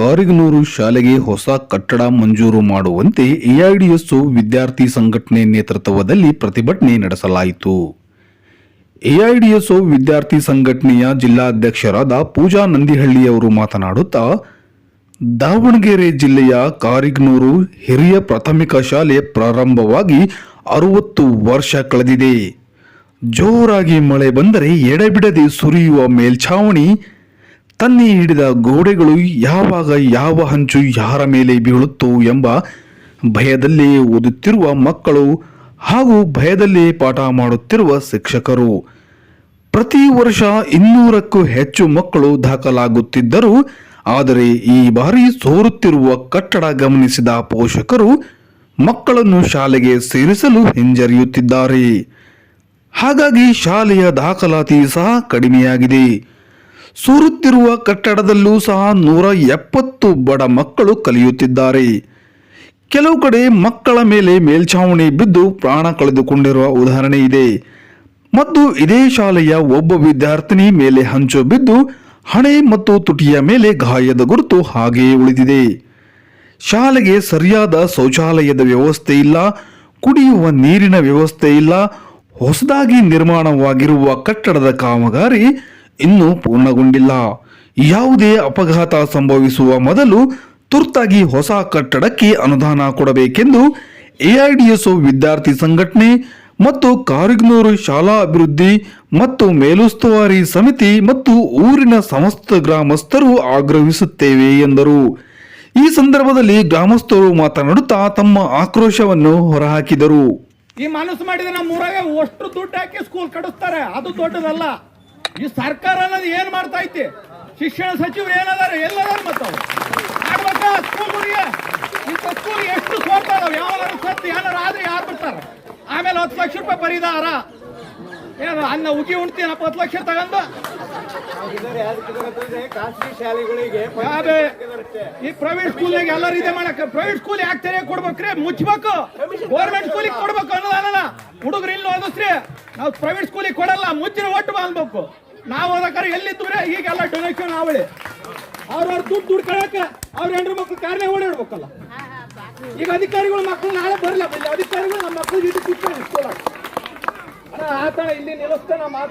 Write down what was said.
ಕಾರಿಗನೂರು ಶಾಲೆಗೆ ಹೊಸ ಕಟ್ಟಡ ಮಂಜೂರು ಮಾಡುವಂತೆ ಎಐಡಿಎಸ್ಒ ವಿದ್ಯಾರ್ಥಿ ಸಂಘಟನೆ ನೇತೃತ್ವದಲ್ಲಿ ಪ್ರತಿಭಟನೆ ನಡೆಸಲಾಯಿತು. ಎಐಡಿಎಸ್ಒ ವಿದ್ಯಾರ್ಥಿ ಸಂಘಟನೆಯ ಜಿಲ್ಲಾಧ್ಯಕ್ಷರಾದ ಪೂಜಾ ನಂದಿಹಳ್ಳಿ ಅವರು ಮಾತನಾಡುತ್ತಾ, ದಾವಣಗೆರೆ ಜಿಲ್ಲೆಯ ಕಾರಿಗ್ನೂರು ಹಿರಿಯ ಪ್ರಾಥಮಿಕ ಶಾಲೆ ಪ್ರಾರಂಭವಾಗಿ ಅರವತ್ತು ವರ್ಷ ಕಳೆದಿದೆ. ಜೋರಾಗಿ ಮಳೆ ಬಂದರೆ ಎಡೆಬಿಡದೆ ಸುರಿಯುವ ಮೇಲ್ಛಾವಣಿ ತನ್ನಿ ಹಿಡಿದ ಗೋಡೆಗಳು ಯಾವಾಗ ಯಾವ ಹಂಚು ಯಾರ ಮೇಲೆ ಬೀಳುತ್ತೋ ಎಂಬ ಭಯದಲ್ಲಿ ಓದುತ್ತಿರುವ ಮಕ್ಕಳು ಹಾಗೂ ಭಯದಲ್ಲಿ ಪಾಠ ಮಾಡುತ್ತಿರುವ ಶಿಕ್ಷಕರು. ಪ್ರತಿ ವರ್ಷ ಇನ್ನೂರಕ್ಕೂ ಹೆಚ್ಚು ಮಕ್ಕಳು ದಾಖಲಾಗುತ್ತಿದ್ದರು. ಆದರೆ ಈ ಬಾರಿ ಸೋರುತ್ತಿರುವ ಕಟ್ಟಡ ಗಮನಿಸಿದ ಪೋಷಕರು ಮಕ್ಕಳನ್ನು ಶಾಲೆಗೆ ಸೇರಿಸಲು ಹಿಂಜರಿಯುತ್ತಿದ್ದಾರೆ. ಹಾಗಾಗಿ ಶಾಲೆಯ ದಾಖಲಾತಿ ಸಹ ಕಡಿಮೆಯಾಗಿದೆ. ಸೂರುತ್ತಿರುವ ಕಟ್ಟಡದಲ್ಲೂ ಸಹ ನೂರ ಎಪ್ಪತ್ತು ಬಡ ಮಕ್ಕಳು ಕಲಿಯುತ್ತಿದ್ದಾರೆ. ಕೆಲವು ಕಡೆ ಮಕ್ಕಳ ಮೇಲೆ ಮೇಲ್ಛಾವಣಿ ಬಿದ್ದು ಪ್ರಾಣ ಕಳೆದುಕೊಂಡಿರುವ ಉದಾಹರಣೆ ಇದೆ. ಮತ್ತು ಇದೇ ಶಾಲೆಯ ಒಬ್ಬ ವಿದ್ಯಾರ್ಥಿನಿ ಮೇಲೆ ಹಂಚು ಬಿದ್ದು ಹಣೆ ಮತ್ತು ತುಟಿಯ ಮೇಲೆ ಗಾಯದ ಗುರುತು ಹಾಗೆಯೇ ಉಳಿದಿದೆ. ಶಾಲೆಗೆ ಸರಿಯಾದ ಶೌಚಾಲಯದ ವ್ಯವಸ್ಥೆ ಇಲ್ಲ, ಕುಡಿಯುವ ನೀರಿನ ವ್ಯವಸ್ಥೆ ಇಲ್ಲ, ಹೊಸದಾಗಿ ನಿರ್ಮಾಣವಾಗಿರುವ ಕಟ್ಟಡದ ಕಾಮಗಾರಿ ಇನ್ನೂ ಪೂರ್ಣಗೊಂಡಿಲ್ಲ. ಯಾವುದೇ ಅಪಘಾತ ಸಂಭವಿಸುವ ಮೊದಲು ತುರ್ತಾಗಿ ಹೊಸ ಕಟ್ಟಡಕ್ಕೆ ಅನುದಾನ ಕೊಡಬೇಕೆಂದು ಎಐಡಿಎಸ್ಒ ವಿದ್ಯಾರ್ಥಿ ಸಂಘಟನೆ ಮತ್ತು ಕಾರಿಗ್ನೂರು ಶಾಲಾ ಅಭಿವೃದ್ಧಿ ಮತ್ತು ಮೇಲುಸ್ತುವಾರಿ ಸಮಿತಿ ಮತ್ತು ಊರಿನ ಸಮಸ್ತ ಗ್ರಾಮಸ್ಥರು ಆಗ್ರಹಿಸುತ್ತೇವೆ ಎಂದರು. ಈ ಸಂದರ್ಭದಲ್ಲಿ ಗ್ರಾಮಸ್ಥರು ಮಾತನಾಡುತ್ತಾ ತಮ್ಮ ಆಕ್ರೋಶವನ್ನು ಹೊರಹಾಕಿದರು. ಈ ಮಾಡಿದ ಅಷ್ಟು ದುಡ್ಡು ಹಾಕಿ ಸ್ಕೂಲ್ ಕಡಿಸ್ತಾರೆ ಅದು ದೊಡ್ಡದಲ್ಲ. ಈ ಸರ್ಕಾರ ಅನ್ನೋದು ಏನ್ ಮಾಡ್ತಾ ಐತಿ? ಶಿಕ್ಷಣ ಸಚಿವರು ಏನದಾರ, ಎಲ್ಲದಾರ ಮತ್ತ ಸ್ಕೂಲ್ ಎಷ್ಟು ಸೋತಾರ ಇದಾವೆ ಯಾವಾಗ ಸತ್ತು ಏನಾರ ಆದ್ರೆ ಯಾರು ಆಮೇಲೆ ಹತ್ತು ಲಕ್ಷ ರೂಪಾಯಿ ಬರೀದಾರ ಏನು, ಅನ್ನ ಉಗಿ ಉಣ್ತೀನಪ್ಪ, ಹತ್ತು ಲಕ್ಷ ತಗೊಂಡು? ಈ ಪ್ರೈವೇಟ್ ಸ್ಕೂಲ್ ಎಲ್ಲರೂ ಇದೆ ಮಾಡಕ ಪ್ರೈವೇಟ್ ಸ್ಕೂಲ್ ಯಾಕೆ ತೆರೆ ಕೊಡ್ಬೇಕ್ರಿ? ಮುಚ್ಬೇಕು. ಗೌರ್ಮೆಂಟ್ ಸ್ಕೂಲಿಗೆ ಕೊಡ್ಬೇಕು ಅನ್ನೋದಲ್ಲ ಹುಡುಗರು ಇಲ್ಲಿ ಓದಿಸ್ರಿ ನಾವು ಪ್ರೈವೇಟ್ ಸ್ಕೂಲಿಗೆ ಕೊಡಲ್ಲ ಮುಚ್ಚಿನ ಒಟ್ಟು ಬಾಳ್ಬೇಕು. ನಾವು ಓದಕ್ಕಾರ ಎಲ್ಲಿದ್ರೆ ಈಗೆಲ್ಲ ಡೊನೇಷನ್ ಆವಳಿ ಅವ್ರ ದುಡ್ಡು ದುಡ್ಡು ಕಳಕ ಅವ್ರ ಹೆಂಡ್ರ ಮಕ್ಳು ಕಾರ್ಯ ಓಡಾಡ್ಬೇಕಲ್ಲ. ಈಗ ಅಧಿಕಾರಿಗಳು ಮಕ್ಕಳು ನಾಳೆ ಬರಲ್ಲ ಅಧಿಕಾರಿಗಳು ನಮ್ಮ ಮಕ್ಕಳು ಇದು ಕೂತ್ಕೊಂಡು ಆ ತರ ಇಲ್ಲಿ ನಿಲ್ಲಿಸ್ತಾನೆ ಮಾತು